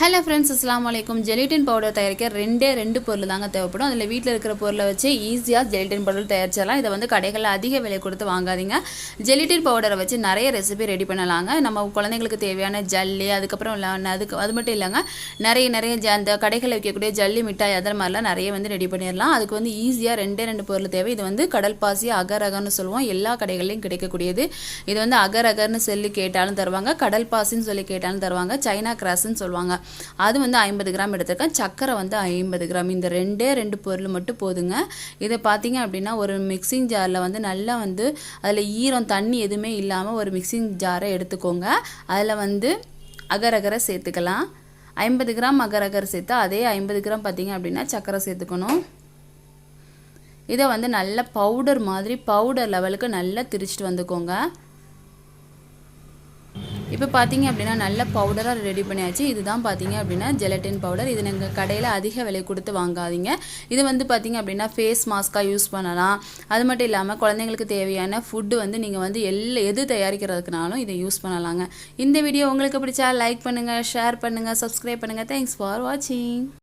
Hello friends அஸ்லாம் வலைக்கும் gelatin powder தயாரிக்க ரெண்டே ரெண்டு பொருள் தாங்க தேவைப்படும். அதில் வீட்டில் இருக்கிற பொருளை வச்சு ஈஸியாக ஜெலிட்டின் பவுடர் தயாரிச்சிடலாம். இதை வந்து கடைகளில் அதிக விலை கொடுத்து வாங்காதீங்க. ஜெலிட்டின் பவுடரை வச்சு நிறைய ரெசிபி ரெடி பண்ணலாங்க. நம்ம குழந்தைங்களுக்கு தேவையான ஜல்லி அதுக்கப்புறம் அதுக்கு அது மட்டும் இல்லைங்க. நிறைய நிறைய ஜ- அந்த கடைகளில் வைக்கக்கூடிய ஜல்லி மிட்டாய் அதர் மாதிரிலாம் நிறைய வந்து ரெடி பண்ணிடலாம். அதுக்கு வந்து ஈஸியாக ரெண்டே ரெண்டு பொருள் தேவை. இது வந்து கடல் பாசி அகர் அகர்னு சொல்லுவோம். எல்லா கடைகள்லையும் கிடைக்கக்கூடியது. இது வந்து அகர் அகர்னு சொல்லி கேட்டாலும் தருவாங்க. கடல் பாசின்னு சொல்லி கேட்டாலும் தருவாங்க. சைனா கிராஸ்ன்னு சொல்லுவாங்க. அது வந்து ஐம்பது கிராம் எடுத்திருக்கேன். சக்கரை வந்து ஐம்பது கிராம். இந்த ரெண்டே ரெண்டு பொருள் மட்டும் போதுங்க. இதை பார்த்தீங்க அப்படின்னா ஒரு மிக்சிங் ஜாரில் வந்து நல்லா வந்து அதில் ஈரம் தண்ணி எதுவுமே இல்லாமல் ஒரு மிக்சிங் ஜாரை எடுத்துக்கோங்க. அதில் வந்து அகரகரை சேர்த்துக்கலாம். ஐம்பது கிராம் அகரகர் சேர்த்து அதே ஐம்பது கிராம் பார்த்தீங்க அப்படின்னா சக்கரை சேர்த்துக்கணும். இதை வந்து நல்ல பவுடர் மாதிரி பவுடர் லெவலுக்கு நல்லா திரிச்சிட்டு வந்துக்கோங்க. இப்போ பார்த்தீங்க அப்படின்னா நல்ல பவுடராக ரெடி பண்ணியாச்சு. இதுதான் பார்த்தீங்க அப்படின்னா ஜெலட்டின் பவுடர் இது நீங்கள் கடையில் அதிக விலை கொடுத்து வாங்காதீங்க. இது வந்து பார்த்தீங்க அப்படின்னா ஃபேஸ் மாஸ்க்காக யூஸ் பண்ணலாம். அது மட்டும் இல்லாமல் குழந்தைங்களுக்கு தேவையான ஃபுட்டு வந்து நீங்கள் வந்து எல்லா எது தயாரிக்கிறதுக்குனாலும் இதை யூஸ் பண்ணலாங்க. இந்த வீடியோ உங்களுக்கு பிடிச்சா லைக் பண்ணுங்கள் ஷேர் பண்ணுங்கள் சப்ஸ்கிரைப் பண்ணுங்கள் தேங்க்ஸ் ஃபார் வாட்சிங்